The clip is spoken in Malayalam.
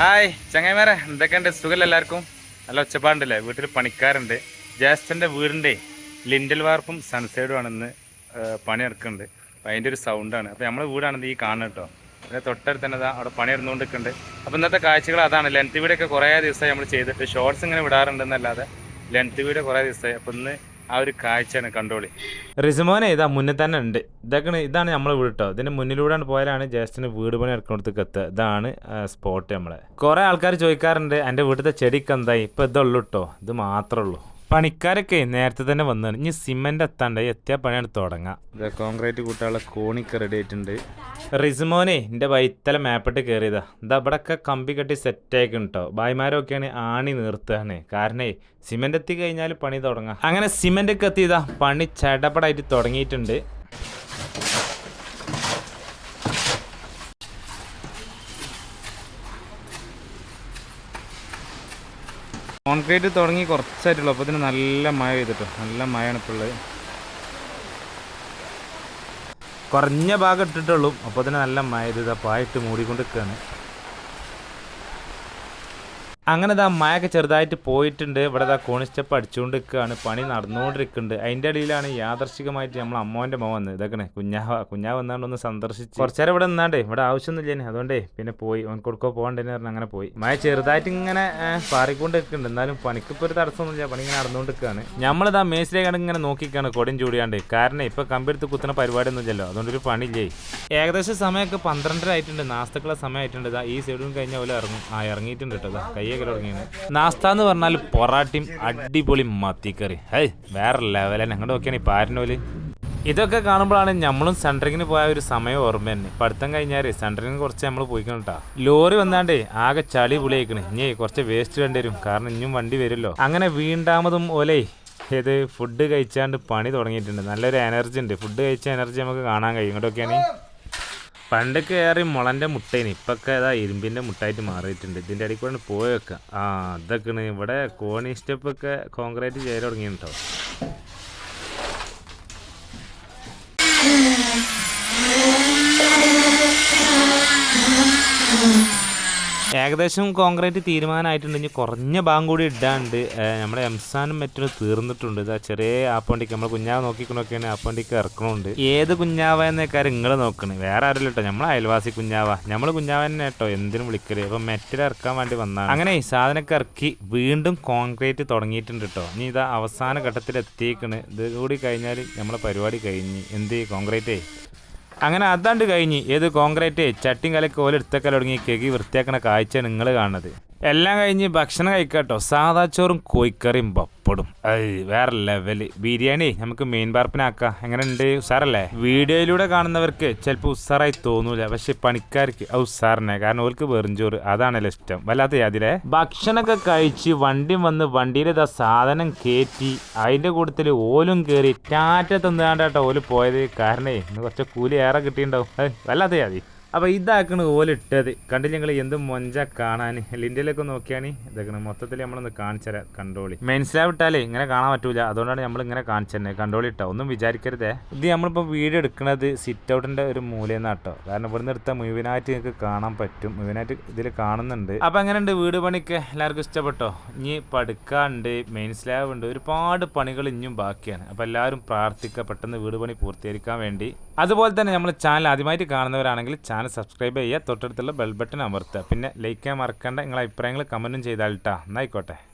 ഹായ് ചങ്ങായിമാരെ. എന്തൊക്കെയുണ്ട്? സുഖമല്ല എല്ലാവർക്കും? നല്ല ഒച്ചപ്പാടുണ്ടല്ലേ? വീട്ടിൽ പണിക്കാരുണ്ട്. ജ്യേഷ്ഠന്റെ വീടിന്റെ ലിൻഡൽ വാർപ്പും സൺസൈഡും ആണെന്ന് പണി ഇറക്കുന്നുണ്ട് അപ്പോൾ അതിന്റെ ഒരു സൗണ്ടാണ്. അപ്പോൾ നമ്മുടെ വീടാണെന്ന് ഈ കാണുന്നത് കേട്ടോ. അതിന്റെ തൊട്ടടുത്ത് തന്നെ അവിടെ പണി നടന്നുകൊണ്ടിരിക്കുന്നുണ്ട് അപ്പോൾ ഇന്നത്തെ കാഴ്ചകൾ അതാണ്. ലെങ്ത് വീടൊക്കെ കുറേ ദിവസമായി നമ്മൾ ചെയ്തിട്ട്. ഷോർട്സ് ഇങ്ങനെ വിടാറുണ്ടെന്നല്ലാതെ ലെങ്ത് വീട് കുറേ ദിവസമായി. അപ്പോൾ ഇന്ന് ആ ഒരു കാഴ്ചയാണ് കണ്ടോളി. റിസുമോനെ ഇതാ മുന്നേ തന്നെ ഉണ്ട്. ഇതൊക്കെ ഇതാണ് നമ്മളെ വീട് കേട്ടോ ഇതിന്റെ മുന്നിലൂടെയാണ് പോയാലാണ് ജസ്റ്റിന് വീട് പണി എടുക്കുന്നിടത്തേക്ക് എത്തുക. ഇതാണ് സ്പോട്ട് നമ്മളെ. കുറെ ആൾക്കാർ ചോദിക്കാറുണ്ട് എന്റെ വീട്ടിലത്തെ ചെടിക്ക് എന്തായി? ഇപ്പൊ ഇതുള്ളൂ കേട്ടോ ഇത് മാത്രമേ ഉള്ളൂ. പണിക്കാരൊക്കെ നേരത്തെ തന്നെ വന്നു ഇനി സിമെന്റ് എത്താണ്ട് എത്തിയ പണിയാണ് തുടങ്ങാം. കോൺക്രീറ്റ് കൂട്ടാനുള്ള കോണിക്ക് റെഡി ആയിട്ടുണ്ട്. റിസ്മോനെ എന്റെ വൈത്തല മാപ്പിട്ട് കയറിയതാ ഇതാ ഇവിടെയൊക്കെ കമ്പി കെട്ടി സെറ്റ് ആയിക്കും കേട്ടോ ഭായിമാരൊക്കെയാണ് ആണി നിർത്തുകയാണ് കാരണം സിമെന്റ് എത്തി കഴിഞ്ഞാൽ പണി തുടങ്ങാം. അങ്ങനെ സിമെന്റ് ഒക്കെ എത്തിയതാ. പണി ചടപടായിട്ട് തുടങ്ങിയിട്ടുണ്ട്. കോൺക്രീറ്റ് തുടങ്ങി കുറച്ചായിട്ടുള്ളൂ. അപ്പോൾ ഇതിന് നല്ല മഴ ചെയ്തിട്ടോ നല്ല മഴയാണ് ഇപ്പോൾ ഉള്ളത്. കുറഞ്ഞ ഭാഗം ഇട്ടിട്ടുള്ളൂ. അപ്പോൾ തന്നെ നല്ല മഴ ചെയ്തത് പായിട്ട് മൂടിക്കൊണ്ട് നിൽക്കുകയാണ് അങ്ങനെ ഇതാ മഴയൊക്കെ ചെറുതായിട്ട് പോയിട്ടുണ്ട്. ഇവിടെ ഇതാ കോണി സ്റ്റെപ്പ് അടിച്ചുകൊണ്ട് നിൽക്കുകയാണ് പണി നടന്നുകൊണ്ടിരിക്കുന്നുണ്ട്. അതിന്റെ ഇടയിലാണ് യാദർശികമായിട്ട് നമ്മൾ അമ്മോന്റെ മോൻ വന്നത്. ഇതൊക്കെ കുഞ്ഞാവ കുഞ്ഞാവ് വന്നാണ്ട് ഒന്ന് സന്ദർശിച്ച് കുറച്ചേരം ഇവിടെ നിന്നാണ്ടേ. ഇവിടെ ആവശ്യമൊന്നുമില്ലേ അതുകൊണ്ടേ പിന്നെ പോയി. ഓൻ കൊടുക്കോ പോകണ്ടെന്ന് പറഞ്ഞ് അങ്ങനെ പോയി. മഴ ചെറുതായിട്ട് ഇങ്ങനെ പാറിക്കൊണ്ട് നിൽക്കുന്നുണ്ട് എന്നാലും പണിക്കിപ്പോൾ ഒരു തടസ്സമൊന്നുമില്ല. പണി ഇങ്ങനെ നടന്നുകൊണ്ട് നിൽക്കുകയാണ് നമ്മളിതാ മേസിലേക്കാണ് ഇങ്ങനെ നോക്കിക്കാണ് കൊടിയും ചൂടിയാണ്ട്. കാരണം ഇപ്പോൾ കമ്പെടുത്ത് കുത്തുന്ന പരിപാടിയൊന്നും ഇല്ലല്ലോ അതുകൊണ്ട് ഒരു പണിയില്ലേ? ഏകദേശം സമയമൊക്കെ പന്ത്രണ്ടര ആയിട്ടുണ്ട്. നാസ്തക്കുള്ള സമയമായിട്ടുണ്ട്. ഇതാ ഈ സൈഡും കഴിഞ്ഞ പോലെ ഇറങ്ങും. ആ ഇറങ്ങിയിട്ടുണ്ട് കേട്ടോ. ഇതാ തുടങ്ങിയാണ് നാസ്ത എന്ന് പറഞ്ഞാൽ പൊറാട്ടയും അടിപൊളി മത്തിക്കറി. ഹൈ വേറെ ലെവലാണ് ഞങ്ങളുടെ നോക്കിയാണ് ഈ പാരനോൽ. ഇതൊക്കെ കാണുമ്പോഴാണ് നമ്മളും സെൻട്രിങ്ങിന് പോയ ഒരു സമയം ഓർമ്മ തന്നെ. പഠിത്തം കഴിഞ്ഞാൽ സെൻട്രിങ്ങിന് കുറച്ച് നമ്മൾ പോയിക്കണം കേട്ടോ ലോറി വന്നാണ്ടേ ആകെ ചളി പുളിയേക്കണ് ഇനി കുറച്ച് വേസ്റ്റ് വേണ്ടി വരും. കാരണം ഇനിയും വണ്ടി വരുമല്ലോ. അങ്ങനെ വീണ്ടാമതും ഓലേ ഇത് ഫുഡ് കഴിച്ചാണ്ട് പണി തുടങ്ങിയിട്ടുണ്ട്. നല്ലൊരു എനർജി ഉണ്ട്. ഫുഡ് കഴിച്ച എനർജി നമുക്ക് കാണാൻ കഴിയും. ഇങ്ങോട്ടൊക്കെയാണ് പണ്ടൊക്കെ ഏറെ മുളന്റെ മുട്ടേന്. ഇപ്പൊക്കെ ഏതാ ഇരുമ്പിന്റെ മുട്ടായിട്ട് മാറിയിട്ടുണ്ട്. ഇതിന്റെ ഇടയ്ക്ക് കൂടെ പോയി വെക്കുക ആ അതൊക്കെയാണ് ഇവിടെ കോണി സ്റ്റെപ്പൊക്കെ കോൺക്രീറ്റ് ചെയ്ത് തുടങ്ങിയിട്ടുണ്ടോ ഏകദേശം കോൺക്രീറ്റ് തീരുമാനമായിട്ടുണ്ടെങ്കിൽ കുറഞ്ഞ ഭാഗം കൂടി ഇടാണ്ട് നമ്മുടെ എംസാനും മറ്റും തീർന്നിട്ടുണ്ട്. ഇതാ ചെറിയ ആപ്പണ്ടിക്ക് നമ്മൾ കുഞ്ഞാവ് നോക്കിക്കണൊക്കെയാണ് ആപ്പണ്ടിക്ക് ഇറക്കണുണ്ട്. ഏത് കുഞ്ഞാവ എന്നൊക്കെ നിങ്ങൾ നോക്കണേ. വേറെ ആരും കേട്ടോ നമ്മളെ അയൽവാസി കുഞ്ഞാവ. നമ്മൾ കുഞ്ഞാവ തന്നെ കേട്ടോ എന്തിനും വിളിക്കൽ. അപ്പം മെറ്റിൽ ഇറക്കാൻ വേണ്ടി വന്നാണ്. അങ്ങനെ സാധനമൊക്കെ ഇറക്കി വീണ്ടും കോൺക്രീറ്റ് തുടങ്ങിയിട്ടുണ്ട് കേട്ടോ ഇനി ഇതാ അവസാന ഘട്ടത്തിൽ എത്തിയേക്കണ് ഇത് കൂടി കഴിഞ്ഞാൽ നമ്മളെ പരിപാടി കഴിഞ്ഞ്. എന്ത് കോൺക്രീറ്റേ? അങ്ങനെ അതാണ്ട് കഴിഞ്ഞ് ഏത് കോൺക്രീറ്റ് ചട്ടിയും കലക്ക് ഓല എടുത്തേക്കൽ തുടങ്ങി കെകി വൃത്തിയാക്കണ കാഴ്ച നിങ്ങൾ കാണുന്നത്. എല്ലാം കഴിഞ്ഞ് ഭക്ഷണം കഴിക്കാട്ടോ. സാധാ ചോറും കോഴിക്കറിയും പപ്പടും. അത് വേറെ ലെവൽ ബിരിയാണി നമുക്ക് മെയിൻ പാർപ്പിനാക്കാം. എങ്ങനെ ഉണ്ട് ഉസാറല്ലേ? വീഡിയോയിലൂടെ കാണുന്നവർക്ക് ചിലപ്പോൾ ഉസാറായി തോന്നൂല. പക്ഷെ പണിക്കാർക്ക് ആ ഉസാറിനെ. കാരണം ഓർക്ക് വെറുംചോറ് അതാണല്ലോ ഇഷ്ടം. വല്ലാത്ത യാതിലെ? ഭക്ഷണമൊക്കെ കഴിച്ച് വണ്ടി വന്ന് വണ്ടിയിലെ ഇതാ സാധനം കയറ്റി അതിന്റെ കൂട്ടത്തിൽ ഓലും കയറി ടാറ്റ തന്നാണ്ടാട്ടോ ഓൽ പോയത്. കാരണേ ഇന്ന് കുറച്ച് കൂലി ഏറെ കിട്ടിയിട്ടുണ്ടാവും. വല്ലാത്ത യാതി. അപ്പോൾ ഇതാക്കണ് ഓലിട്ടത് കണ്ടില്ല ഞങ്ങൾ എന്ത് മൊഞ്ച കാണാൻ ലിൻഡിലൊക്കെ നോക്കിയാണ് ഇതാക്കണ്. മൊത്തത്തിൽ നമ്മളൊന്ന് കാണിച്ചുതരാം കണ്ടോളി. മനസ്സിലാവിട്ടാലേ ഇങ്ങനെ കാണാൻ പറ്റൂല. അതുകൊണ്ടാണ് നമ്മൾ ഇങ്ങനെ കാണിച്ചു തന്നെ കണ്ടോളി ഇട്ടോ? ഒന്നും വിചാരിക്കരുതേ. ഇത് നമ്മളിപ്പോൾ വീഡിയോ എടുക്കുന്നത് സിറ്റ് ഔട്ടിന്റെ ഒരു മൂലയിൽ കേട്ടോ കാരണം ഇവിടുന്ന് എടുത്ത മുഴുവനായിട്ട് നിങ്ങൾക്ക് കാണാൻ പറ്റും. മുഴുവനായിട്ട് ഇതിൽ കാണുന്നുണ്ട്. അപ്പോൾ ഉണ്ട് വീട് പണിക്ക് എല്ലാവർക്കും ഇഷ്ടപ്പെട്ടോ? ഇനി പടുക്കാണ്ട് മെയിൻ സ്ലാബ് ഉണ്ട് ഒരുപാട് പണികൾ ഇനിയും ബാക്കിയാണ്. അപ്പോൾ എല്ലാവരും പ്രാർത്ഥിക്കുക പെട്ടെന്ന് വീട് പണി പൂർത്തീകരിക്കാൻ വേണ്ടി. അതുപോലെ തന്നെ നമ്മൾ ചാനൽ ആദ്യമായിട്ട് കാണുന്നവരാണെങ്കിൽ ചാനൽ സബ്സ്ക്രൈബ് ചെയ്യുക തൊട്ടടുത്തുള്ള ബെൽ ബട്ടൺ അമർത്തുക. പിന്നെ ലൈക്ക് ചെയ്യാൻ മറക്കേണ്ട. നിങ്ങളെ അഭിപ്രായങ്ങൾ കമന്റും ചെയ്താൽ കേട്ടോ എന്നായിക്കോട്ടെ